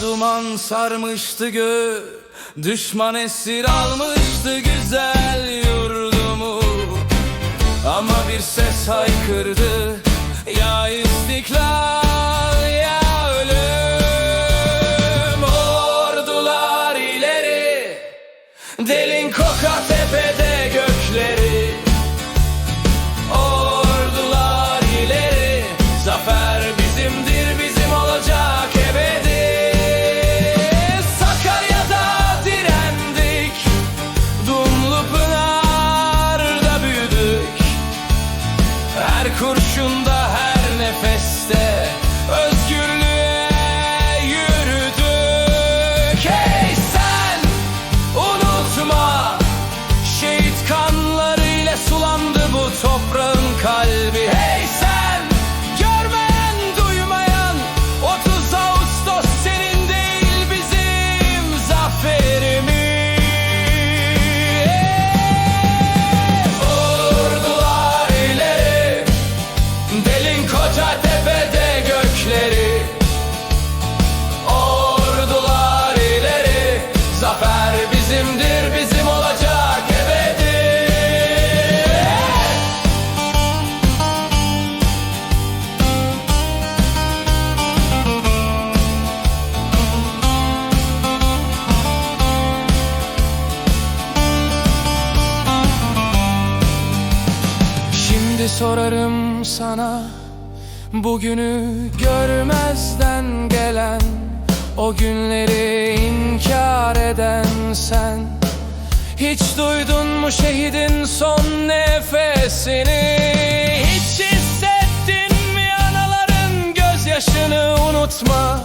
duman sarmıştı gö Düşman esir almıştı güzel yurdumu. Ama bir ses haykırdı Ya istiklal kurşunda koca tepede gökleri Ordular ileri. Zafer bizimdir bizim olacak ebedi. Şimdi sorarım sana Bugünü görmezden gelen O günleri inkar eden sen. Hiç duydun mu şehidin son nefesini? Hiç hissettin mi anaların gözyaşını? Unutma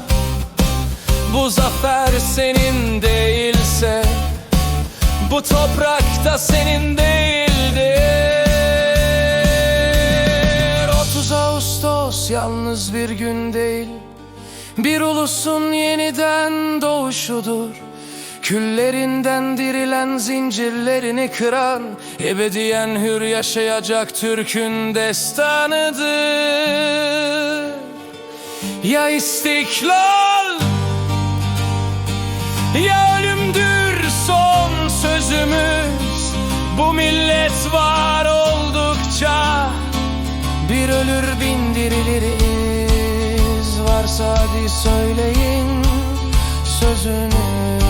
Bu zafer senin değilse bu toprakta senin değildir Ağustos yalnız bir gün değil Bir ulusun yeniden doğuşudur. Küllerinden dirilen zincirlerini kıran Ebediyen hür yaşayacak Türk'ün destanıdır. Ya istiklal ya ölümdür son sözümüz. Bu millet var oldukça Bir ölür bin diriliriz Varsa hadi söyleyin sözünü